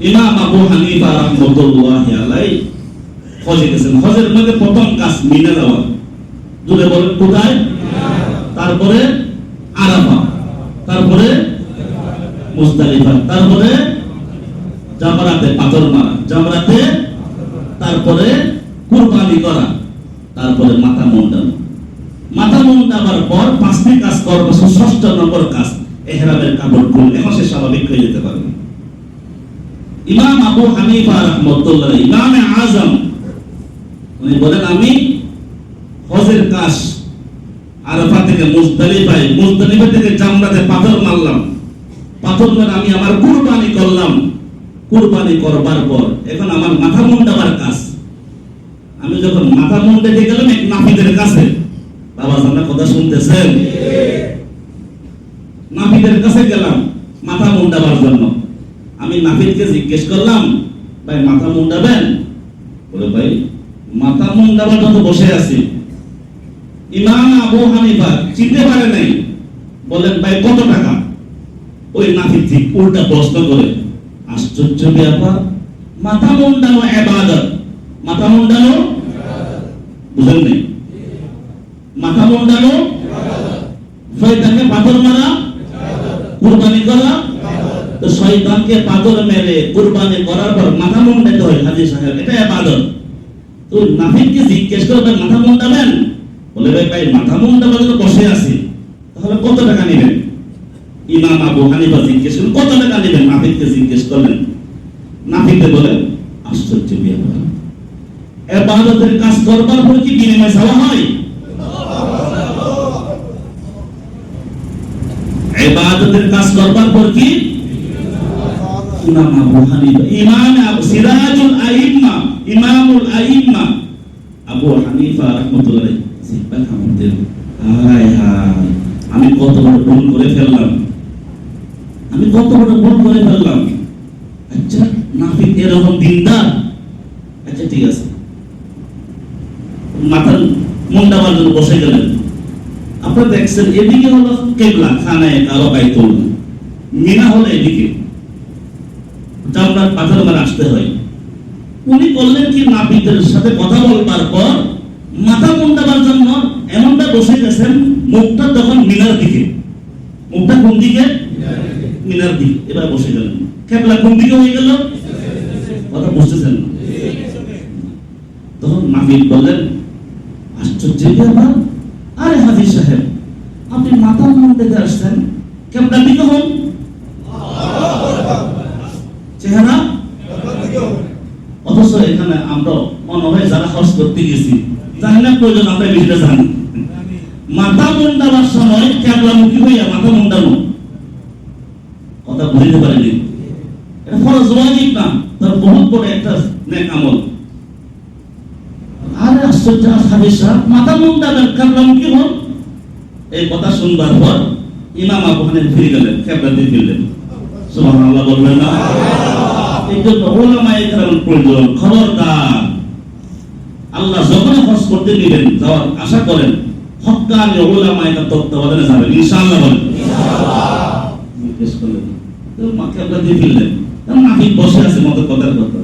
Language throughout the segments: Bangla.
ইমাম আবু হানিফা রাহমাতুল্লাহ আলাই হজে গেছেন হজের মধ্যে প্রথম কাজ মিনা যাওয়া। দূরে বলেন, কোথায়? তারপরে আরাফা। তারপরে মুজদালিফা। তারপরে জামরাতে পাথর মারা। জামরাতে তারপরে কুরবানি করা। তারপরে মাথা মুন্ডানো মাথা মুন্ডাবার পর পাঁচটি কাজ করব ষষ্ঠ নম্বর কাজ, এহরামের কাপড় খুল এখন সে স্বাভাবিক হয়ে যেতে পারবে। ইমাম আবু হানিফা রহমতুল্লাহ ইমামে আজম, উনি বলেন, আমি হজের কাজ আরাফা থেকে মুজদালিফায় মুজদালিফা থেকে জামরাতে পাথর মারলাম। পাথর মেরে আমি আমার কুরবানি করলাম। কুরবানি করবার পর এখন আমার মাথা মুন্ডাবার কাজ। আমি যখন মাথা মুন্ডাতে গেলাম, এক নাফিদের কাছে। বাবা, আপনার কথা শুনতেছেন? নাফিদের কাছে গেলাম, মাথা মুন্ডাবার জন্য। জিজ্ঞেস করলাম, ভাই, মাথা মুন্ডাবেন? বলে, ভাই, মাথা মুন্ডাবার জন্য বসে আছি। ইমাম আবু হানিফা চিনতে পারে নাই। বলেন ভাই, কত টাকা? ওই নাফিদ ঠিক উল্টা প্রশ্ন করে, আশ্চর্য ব্যাপার, মাথা মুন্ডানো এবাদত, মাথা মুন্ডানো বুঝলেন নেই? মাথা মুন্ডানো শয়তানকে পাথর মারা, কুরবানি করা শয়তানকে পাথর মেরে কুরবানি করার পর মাথা মুন্ডাতে হয় হাজি সাহেব এটা এবাদত তো নাফিদকে জিজ্ঞেস করবেন মাথা মুন্ডাবেন বলে, ভাই ভাই, মাথা মুন্ডাবার জন্য বসে আছি। তাহলে কত টাকা নেবেন? ইমাম আবু হানিফা জিজ্ঞেস করলেন কত টাকা নেবেন? নাফিদকে জিজ্ঞেস করলেন। নাফিদকে বলেন আশ্চর্য ব্যাপার। এবাদতের কাজ করবার পর কি বিনিময় চাওয়া হয়? এবাদতের কাজ করবার পর কি ইমাম আবু হানিফা ইমাম সিরাজুল আইম্মা ইমামুল আইম্মা আবু হানিফা রাহমাতুল্লাহ কামড় দিল হায় হায় আমি কত বড় ভুল করে ফেললাম আমি কত বড় ভুল করে ফেললাম আচ্ছা নাফিক এরকম দিনদার আচ্ছা ঠিক আছে মাথার মুন্ডাবার জন্য বসে গেলেন আপনারা দেখছেন এদিকে হলো কেবলা খানায় কারও বাইতুল মিনা হলো এদিকে জামরার পাথর মারা আসতে হয়। উনি বললেন কি, নাপিতের সাথে কথা বলবার পর মাথা মুন্ডাবার জন্য এমনটা বসে গেছেন মুখটা তখন মিনার দিকে। মুখটা কোন দিকে? মিনার দিকে। এবার বসে গেলেন। কেবলা কোন দিকে হয়ে গেল? কথা বুঝতেছেন না। তখন নাপিত বললেন, আশ্চর্য ব্যাপার? আরে হাজি সাহেব, আপনি মাথা মুখ দেখে আসছেন কেমন দিকে হন চেহারা অথচ এখানে আমরা মনে হয় যারা হজ করতে গেছি। প্রয়োজন আমরা বিষয়টা জানি মাথা মুন্ডাবার সময় ক্যাবলামুখী হইয়া মাথা মুন্ডানো কথা বুঝতে পারিনি। এটা ফরজ ওয়াজিব না, তার বহুত বড় একটা নেক আমল। আরে আশ্চর্য হাদিস সাহেব মাথা মুন্ডাবেন ক্যাবলামুখী হন এই কথা শুনবার পর ইমাম আবু হানিফা ফিরে গেলেন ক্যাবলা দিয়ে ফিরলেন। সুবহানাল্লাহ বলবেন না? এই জন্য ওলামায়ে কেরাম প্রয়োজন, খবরদার। আল্লাহ যখন হজ করতে নিবেন যাওয়ার আশা করেন হক্কানি ওলামায়ে কেরাম তত্ত্বাবধানে যাবেন ইনশাআল্লাহ বলেন। জিজ্ঞেস করলেন মাকে আপনার দিয়ে বসে আছে মতো কথার কথা।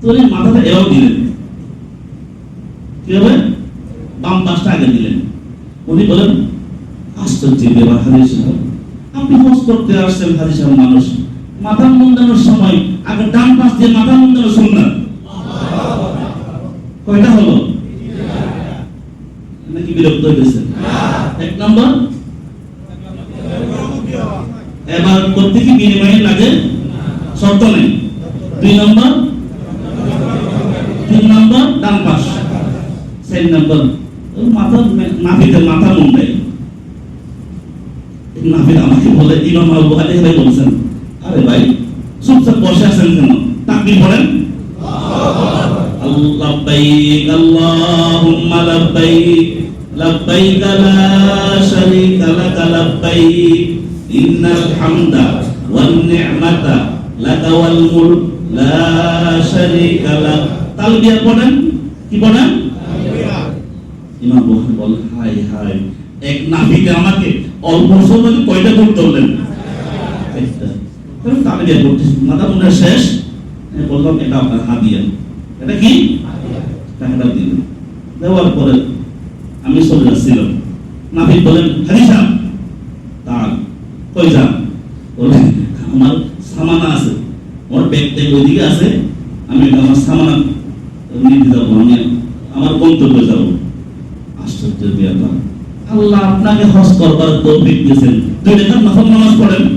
তো এই মাথাটা দিলেন? কি হবে? বাম পাশটা আগে দিলেন। উনি বলেন আশ্চর্য ব্যাপার হাজির সাহেব। আপনি হজ করতে আসছেন হাজির সাহেব মানুষ। মাথা মুন্ডানোর সময় আগে ডান পাশ দিয়ে মাথা মুন্ডানো সুন্নাত কয়টা হলো? নাকি বিরক্ত হয়েছে এক নম্বর? এবার করতে কি বিনিময়ে লাগে শর্ত নেই। দুই নম্বর? তিন নম্বর? ডান পাশ। চার নম্বর? মাথা নাভিতে মাথা মুন্ডাই নাভিদ আমাকে বলে, ইমাম আবু ভাই বলছেন, আরে ভাই, চুপচাপ বসে আছেন কেন? তাকবীর পড়েন? লাব্বাইক লাব্বাইক লা শারীকা লাক লাব্বাইক ইন্নাল হামদা ওয়ান নি'মাতা লাকা ওয়াল মুলক লা শারীকা লাক তালবিয়া পড়েন? কি পড়েন? ইমাম বুখারী বলেন হাই হাই এক নাভিকে আমাকে অল্প সময় কয়টা করতে হলেন একটা। তাহলে মাথা মনে শেষ। বললাম, এটা আপনার হাদিয়া। এটা কি? টাকাটা দিল দেওয়ার পরে আমি চলে যাচ্ছিলাম। নাফিক বলেন সাহেব তার কই যান? আমার সামানা আছে। আমার ব্যাগ ট্যাগ ওইদিকে আছে। আমি আমার সামানা নিতে যাব, আমি আমার গন্তব্যে যাব। আশ্চর্য ব্যাপার। আল্লাহ আপনাকে হজ করবার তৌফিক দিয়েছেন। দুই রেখাত নফল নামাজ পড়েন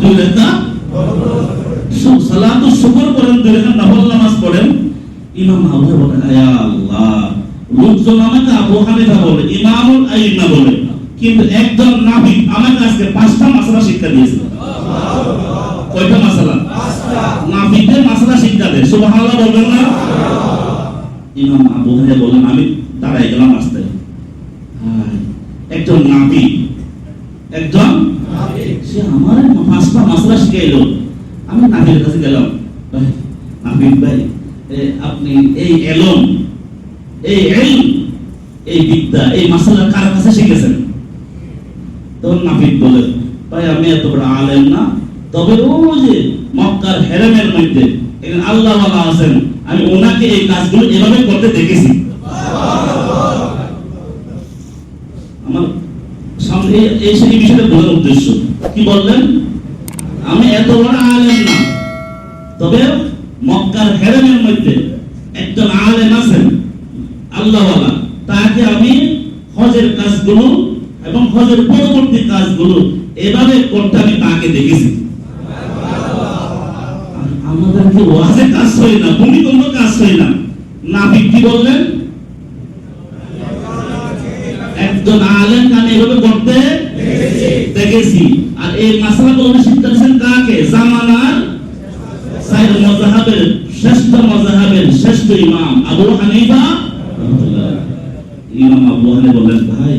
দুই রেখাত সু- সালাতু শুকর করেন রেখাত নফল নামাজ পড়েন ইমাম আবু বলেন আয়া আল্লাহ। লোকজন আমাকে আবু হানিফা বলে ইমামুল আইমা বলে। কিন্তু একজন নাবিক আমাকে আজকে পাঁচটা মাসলা শিক্ষা দিয়েছে। কয়টা মাসলা? নাবিকদের মাসালা শিক্ষা দেয়। সুবহানাল্লাহ বলবেন না? ইমাম আবু হানিফা বলেন আমি দাঁড়াই গেলাম আসতে হায়, একজন নাবিক একজন সে আমার পাঁচটা মাসলা শিখাইলো। আমি নাবিকের কাছে গেলাম। ভাই ভাই আপনি এই এলম, এই এল এই বিদ্যা, এই মাসালা কার কাছে শিখেছেন? তখন বলে, ভাই, আমি এত বড় আলেম না, তবে ও যে মক্কার হেরেমের মধ্যে আল্লাহ আছেন, আমি ওনাকে এই কাজগুলো এভাবে করতে দেখেছি। আমার সামনে এই- বিষয়টা বোঝার উদ্দেশ্য। কি বললেন? আমি এত বড় আলেম না তবে মক্কার হেরেমের মধ্যে একজন আলেম আছেন আল্লাহওয়ালা তাকে আমি হজের কাজগুলো এবং হজের পরবর্তী কাজগুলো এভাবে করতে আমি তাকে দেখেছি। আমাদেরকে ওয়াজে কাজ হয় না, ভূমিকম্প কাজ হয় না? নাবিক কি বললেন? একজন আলেম আমি এভাবে করতে দেখেছি। আর এই কাকে? জামানার সাইদ মজাহাবের শ্রেষ্ঠ মজাহাবের শ্রেষ্ঠ ইমাম আবু হানিফা। ইমাম আবু হানিফা বললেন, ভাই,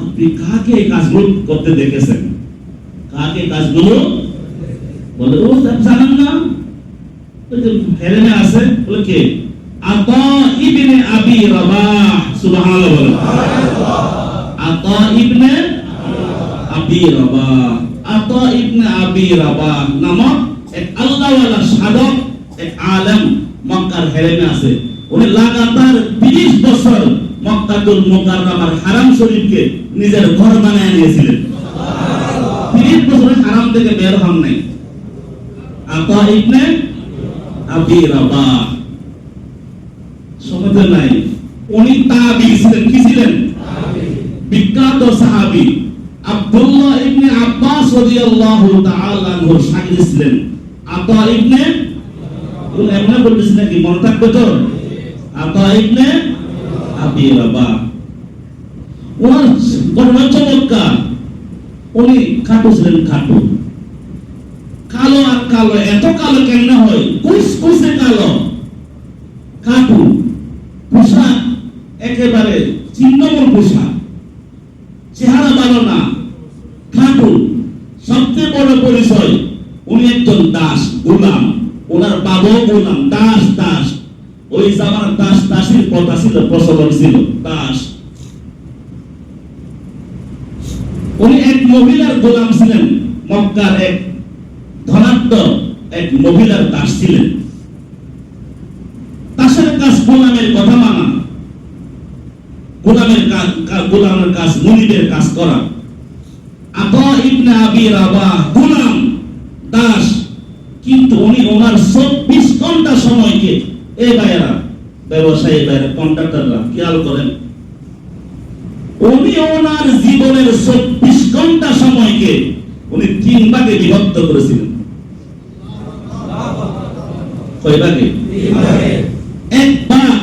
আপনি কাকে এই কাজগুলো করতে দেখেছেন? কাকে কাজগুলো? বলে ও জানেন না। ওই যে আবি রাবাহ বলেন। নামক আলেম মক্কার হেরেমে আছে। উনি লাগাতার 30 বছর মক্কাতুল মুকাররমার হারাম শরীফকে নিজের ঘর বানায় নিয়েছিলেন। 30 বছর হারাম থেকে বের হন নাই। আতা ইবনে আবি রাবাহ সমঝে নাই। উনি তাবি ছিলেন, কি ছিলেন? বিখ্যাত সাহাবী। আব্দুল্লাহ ইবনে আব্বাস রাদিয়াল্লাহু তাআলা আনহুর শাগির্দ ছিলেন। আতা ইবনে কোন নাকি, মনে থাকবে ওনার চমৎকার। উনি খাটু ছিলেন খাটু। কালো আর কালো, এত কালো কেমনে হয়? কুইস কুইসে কালো। কাটু পোশাক একেবারে চিহ্নমূল পোশাক চেহারা ভালো না খাটু সবচেয়ে বড় পরিচয় উনি একজন দাস গোলাম ওনার বাবাও গোলাম দাস দাস ওই জামার দাস দাসীর কথা ছিল প্রচলন ছিল দাস উনি এক মহিলার গোলাম ছিলেন। মক্কার এক এক মহিলার দাস ছিলেন। কাজ গোলামের কথা মানা। গোলামের কাজ গোলামের কাজ কাজ করা। ইবনে আবি রাবাহ গোলাম, দাস। কিন্তু উনি ওনার চব্বিশ ঘণ্টা সময়কে এই ভাইয়েরা ব্যবসায়ী ভাইয়েরা কন্ট্রাক্টররা খেয়াল করেন উনি ওনার জীবনের চব্বিশ ঘণ্টা সময়কে উনি তিন ভাগে বিভক্ত করেছিলেন। কয় ভাগে? এক ভাগ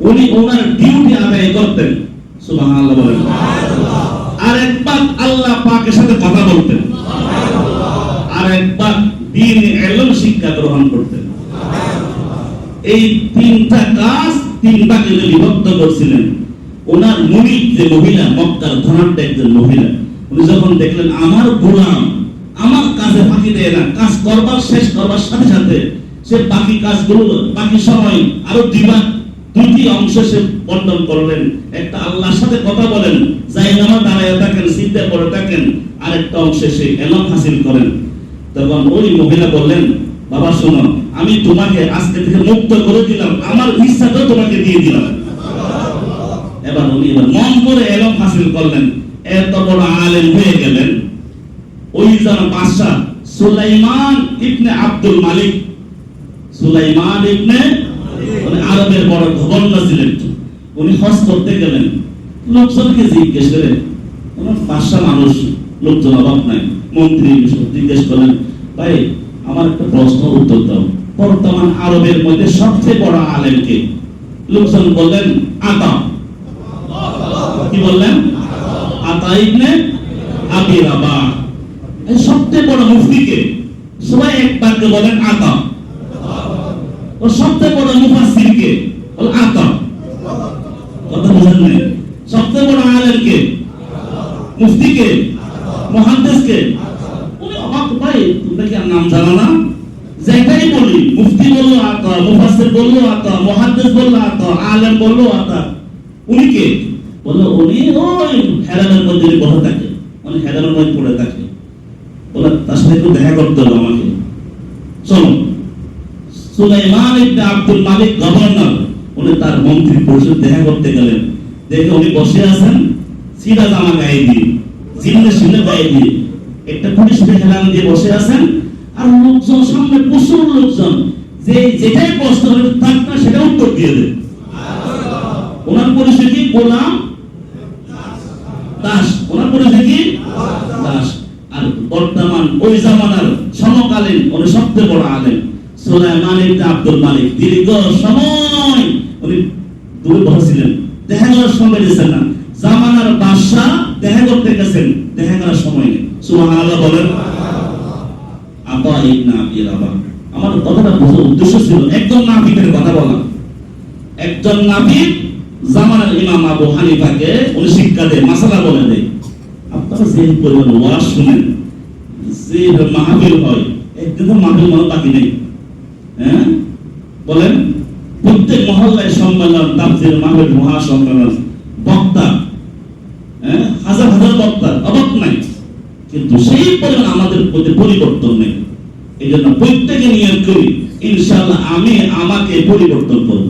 উনি ওনার ডিউটি আদায় করতেন। সুবহানাল্লাহ বলেন। আর এক ভাগ আল্লাহ পাকের সাথে কথা বলতেন। আর এক ভাগ দিন এলম শিক্ষা গ্রহণ করতেন। এই তিনটা কাজ তিন ভাগে বিভক্ত করছিলেন। ওনার যে মহিলা একজন মহিলা, উনি যখন দেখলেন, আমার গোলাম আমার কাজে ফাঁকি দেয় না, কাজ করবার, শেষ করবার সাথে সাথে সে বাকি কাজগুলো, বাকি সময় আরও অংশ সে বন্টন করলেন। একটা আল্লাহর সাথে কথা বলেন, যাই নামা দাঁড়ায় থাকেন চিন্তা করে থাকেন, আরেকটা অংশে সে এলম হাসিল করেন। তখন ওই মহিলা বললেন, বাবা, শোনো, আমি তোমাকে আজকে থেকে মুক্ত করে দিলাম, আমার ইচ্ছাটাও তোমাকে দিয়ে দিলাম। এবার উনি এবার মন করে এলম হাসিল করলেন। এত বড় আলেম হয়ে গেলেন। ওই জন বাদশাহ সুলাইমান ইবনে আব্দুল মালিক, সুলাইমান ইবনে মানে আরবের বড় গভর্নর ছিলেন। উনি হজ করতে গেলেন। লোকজনকে জিজ্ঞেস করে কোনো বাদশাহ মানুষ, লোকজন অভাব নাই? মন্ত্রী জিজ্ঞেস করলেন, ভাই, আমার একটা প্রশ্ন উত্তর দাও। বর্তমান আরবের মধ্যে সবচেয়ে বড় আলেমকে? লোকজন বললেন আতা কি বললেন? আতা ইবনে আবি রাবাহ এই সবচেয়ে বড় মুফতিকে সবাই এক বাক্যে বলেন আতা। ও সবচেয়ে বড় মুফাসসিরকে বল আতা। কথা বুঝেন নাই? সবচেয়ে বড় আলেমকে, মুফতিকে, মুহাদ্দিসকে। উনি অবাক ভাই তোমরা কি নাম জানো না? যেটাই বলি, মুফতি বলল আতা, মুফাসসির বলল আতা, মুহাদ্দিস বলল আতা, আলেম বলল আতা। উনি কে? বলল উনি ওই হেরামের মধ্যে বসে থাকে উনি হেরামের মধ্যে পড়ে থাকে বলে তার সাথে একটু দেখা করতে হবে আমাকে। চলো। Sulaiman ibn Abdul Malik governor উনি তার মন্ত্রী পরিষদ দেখা করতে গেলেন। দেখে উনি বসে আছেন, সিধা জামা গায়ে দিয়ে, জিন্নে সিনে গায়ে দিয়ে। একটা পুলিশ হেলান দিয়ে বসে আছেন, আর লোকজন সামনে, প্রচুর লোকজন। যে যেটাই প্রশ্ন হবে তার সেটা উত্তর দিয়ে দেয় ওনার পরিচয় কি? গোলাম দাস। ওনার পরিচয় কি? দাস। আর বর্তমান ওই জামানার সমকালীন উনি সবচেয়ে বড় আলেম, সুলাইমান ইবনে আব্দুল মালিক। দীর্ঘ সময় উনি দূরে বসেছিলেন দেখা করার দিচ্ছেন না। জামানার বাদশাহ দেখা করতে গেছেন দেখা করার সময় নেই। সুবহানাল্লাহ বলেন। আবা ইবনে আবি রাবাহ আমার কথাটা বোঝার উদ্দেশ্য ছিল একজন নাফিকের কথা বলা। একজন নাফিক জামানার ইমাম আবু হানিফাকে উনি শিক্ষা দেয়, মাসালা বলে দেয়। আপনারা যে পরিমাণ ওয়াজ শুনেন যে মাহফিল হয়, একদিন তো মাহফিল মানে বাকি নেই। হ্যাঁ? বলেন, প্রত্যেক মহল্লায় সম্মেলন, তাফসির, মাহফিল মহা সম্মেলন বক্তা হ্যাঁ? হাজার হাজার বক্তা, অবাক নাই। কিন্তু সেই পরিমাণ আমাদের মধ্যে পরিবর্তন নেই। এই জন্য প্রত্যেকে নিয়োগ করি। ইনশাআল্লাহ আমি আমাকে পরিবর্তন করব।